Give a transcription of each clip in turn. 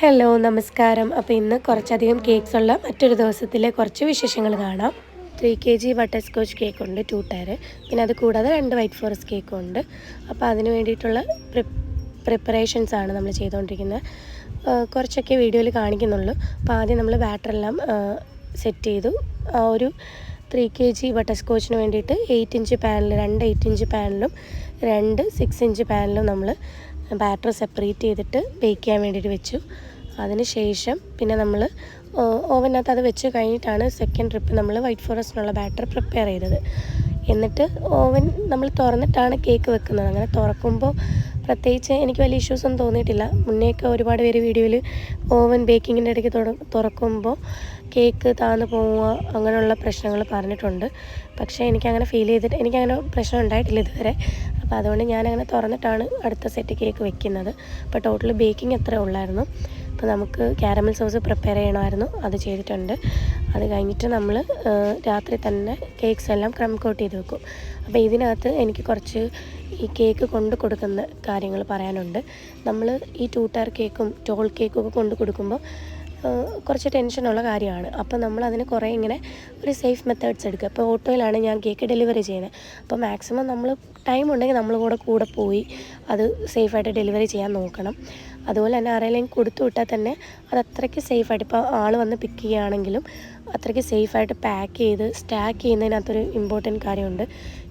Hello നമസ്കാരം. അപ്പോൾ ഇന്ന് കുറച്ചധികം കേക്ക്സ് ഉള്ള മറ്റൊരു ദിവസത്തിലെ കുറച്ച് വിശേഷങ്ങൾ കാണാം. Three K G butterscotch cake ഉണ്ട് ടു ടയർ പിന്നെ അത് കൂടാതെ രണ്ട് വൈറ്റ് ഫോറസ്റ്റ് കേക്കും ഉണ്ട്. അപ്പോൾ അതിന് വേണ്ടിയിട്ടുള്ള പ്രിപ്പറേഷൻസ് ആണ് നമ്മൾ ചെയ്തുകൊണ്ടിരിക്കുന്നത് കുറച്ചൊക്കെ വീഡിയോയിൽ കാണിക്കുന്നുള്ളൂ. അപ്പോൾ ആദ്യം നമ്മൾ ബാറ്ററെല്ലാം സെറ്റ് ചെയ്തു. ആ ഒരു ത്രീ കെ ജി ബട്ടർ സ്കോച്ചിന് വേണ്ടിയിട്ട് എയ്റ്റ് ഇഞ്ച് പാനിൽ രണ്ട് എയ്റ്റ് ഇഞ്ച് പാനലും രണ്ട് സിക്സ് ഇഞ്ച് പാനലും നമ്മൾ ബാറ്റർ സെപ്പറേറ്റ് ചെയ്തിട്ട് ബേക്ക് ചെയ്യാൻ വേണ്ടിയിട്ട് വെച്ചു. അതിന് ശേഷം പിന്നെ നമ്മൾ ഓവനകത്ത് അത് വെച്ച് കഴിഞ്ഞിട്ടാണ് സെക്കൻഡ് ട്രിപ്പ് നമ്മൾ വൈറ്റ് ഫോറസ്റ്റിനുള്ള ബാറ്റർ പ്രിപ്പയർ ചെയ്തത്. എന്നിട്ട് ഓവൻ നമ്മൾ തുറന്നിട്ടാണ് കേക്ക് വെക്കുന്നത്. അങ്ങനെ തുറക്കുമ്പോൾ പ്രത്യേകിച്ച് എനിക്ക് വലിയ ഇഷ്യൂസ് ഒന്നും തോന്നിയിട്ടില്ല. മുന്നേയൊക്കെ ഒരുപാട് പേര് വീഡിയോയിൽ ഓവൻ ബേക്കിങ്ങിന്റെ ഇടയ്ക്ക് തുറക്കുമ്പോൾ കേക്ക് താന്ന് പോവുക അങ്ങനെയുള്ള പ്രശ്നങ്ങൾ പറഞ്ഞിട്ടുണ്ട്. പക്ഷേ എനിക്കങ്ങനെ ഫീൽ ചെയ്തിട്ട് എനിക്കങ്ങനെ പ്രശ്നം ഉണ്ടായിട്ടില്ല ഇതുവരെ. അപ്പോൾ അതുകൊണ്ട് ഞാനങ്ങനെ തുറന്നിട്ടാണ് അടുത്ത സെറ്റ് കേക്ക് വെക്കുന്നത്. അപ്പോൾ ടോട്ടൽ ബേക്കിംഗ് എത്ര ഉള്ളായിരുന്നു. അപ്പോൾ നമുക്ക് ക്യാരമൽ സോസ് പ്രിപ്പയർ ചെയ്യണമായിരുന്നു. അത് ചെയ്തിട്ടുണ്ട്. അത് കഴിഞ്ഞിട്ട് നമ്മൾ രാത്രി തന്നെ കേക്ക്സ് എല്ലാം ക്രം കോട്ട് ചെയ്ത് വെക്കും. അപ്പോൾ ഇതിനകത്ത് എനിക്ക് കുറച്ച് ഈ കേക്ക് കൊണ്ട് കൊടുക്കുന്ന കാര്യങ്ങൾ പറയാനുണ്ട്. നമ്മൾ ഈ ടൂ ടയർ കേക്കും ടോൾ കേക്കും ഒക്കെ കൊണ്ട് കൊടുക്കുമ്പോൾ കുറച്ച് ടെൻഷനുള്ള കാര്യമാണ്. അപ്പോൾ നമ്മൾ അതിന് കുറേ ഇങ്ങനെ ഒരു സേഫ് മെത്തേഡ്സ് എടുക്കുക. ഇപ്പോൾ ഓട്ടോയിലാണ് ഞാൻ കേക്ക് ഡെലിവറി ചെയ്യുന്നത്. അപ്പോൾ മാക്സിമം നമ്മൾ ടൈം ഉണ്ടെങ്കിൽ നമ്മൾ കൂടെ കൂടെ പോയി അത് സേഫായിട്ട് ഡെലിവറി ചെയ്യാൻ നോക്കണം. അതുപോലെ തന്നെ ആരെങ്കിലും കൊടുത്തു വിട്ടാൽ തന്നെ അത് അത്രയ്ക്ക് സേഫായിട്ട് ഇപ്പോൾ ആൾ വന്ന് പിക്ക് ചെയ്യുകയാണെങ്കിലും അത്രയ്ക്ക് സേഫായിട്ട് പാക്ക് ചെയ്ത് സ്റ്റാക്ക് ചെയ്യുന്നതിനകത്തൊരു ഇമ്പോർട്ടന്റ് കാര്യമുണ്ട്.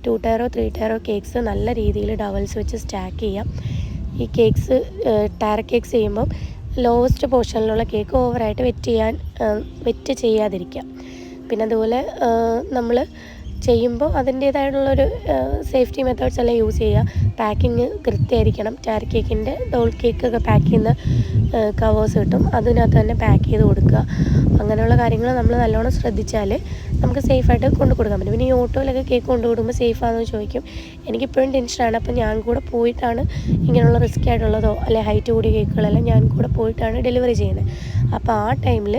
ടു ടയറോ ത്രീ ടയറോ കേക്ക്സ് നല്ല രീതിയിൽ ഡവൽസ് വെച്ച് സ്റ്റാക്ക് ചെയ്യാം. ഈ കേക്ക്സ് ടയർ കേക്ക്സ് ചെയ്യുമ്പം ലോവസ്റ്റ് പോർഷനിലുള്ള കേക്ക് ഓവറായിട്ട് വെറ്റ് ചെയ്യാൻ വെറ്റ് ചെയ്യാതിരിക്കുക. പിന്നെ അതുപോലെ നമ്മൾ ചെയ്യുമ്പോൾ അതിന്റേതായിട്ടുള്ളൊരു സേഫ്റ്റി മെത്തേഡ്സ് എല്ലാം യൂസ് ചെയ്യുക. പാക്കിങ് കൃത്യമായിരിക്കണം. ടാർ കേക്കിന്റെ ഡോൾ കേക്കൊക്കെ പാക്ക് ചെയ്യുന്ന കവേഴ്സ് കിട്ടും. അതിനകത്ത് തന്നെ പാക്ക് ചെയ്ത് കൊടുക്കുക. അങ്ങനെയുള്ള കാര്യങ്ങൾ നമ്മൾ നല്ലോണം ശ്രദ്ധിച്ചാൽ നമുക്ക് സേഫായിട്ട് കൊണ്ടു കൊടുക്കാൻ പറ്റും. പിന്നെ ഈ ഓട്ടോയിലൊക്കെ കേക്ക് കൊണ്ടു കൊടുക്കുമ്പോൾ സേഫാണെന്ന് ചോദിക്കും. എനിക്കിപ്പോഴും ടെൻഷനാണ് അപ്പോൾ ഞാൻ കൂടെ പോയിട്ടാണ് ഇങ്ങനെയുള്ള റിസ്ക് ആയിട്ടുള്ളതോ അല്ലെ ഹൈറ്റ് കൂടിയ കേക്കുകളെല്ലാം ഞാൻ കൂടെ പോയിട്ടാണ് ഡെലിവറി ചെയ്യുന്നത്. അപ്പോൾ ആ ടൈമിൽ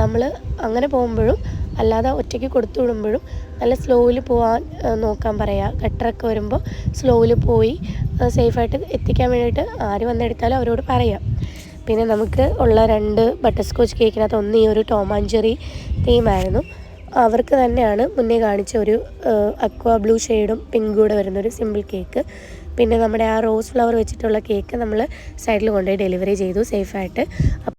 നമ്മൾ അങ്ങനെ പോകുമ്പോഴും അല്ലാതെ ഒറ്റയ്ക്ക് കൊടുത്തു വിടുമ്പോഴും നല്ല സ്ലോയിൽ പോകാൻ നോക്കാൻ പറയുക ഗട്ടറൊക്കെ വരുമ്പോൾ സ്ലോയിൽ പോയി സേഫായിട്ട് എത്തിക്കാൻ വേണ്ടിയിട്ട് ആര് വന്നെടുത്താലും അവരോട് പറയാം. പിന്നെ നമുക്ക് ഉള്ള രണ്ട് ബട്ടർ സ്കോച്ച് കേക്കിനകത്ത് ഒന്ന് ഈ ഒരു ടോമാഞ്ചെറി തീമായിരുന്നു അവർക്ക് തന്നെയാണ് മുന്നേ കാണിച്ച ഒരു അക്വ ബ്ലൂ ഷെയ്ഡും പിങ്ക് കൂടെ വരുന്ന ഒരു സിമ്പിൾ കേക്ക് പിന്നെ നമ്മുടെ ആ റോസ് ഫ്ലവർ വെച്ചിട്ടുള്ള കേക്ക് നമ്മൾ സൈഡിൽ കൊണ്ടുപോയി ഡെലിവറി ചെയ്തു സേഫായിട്ട്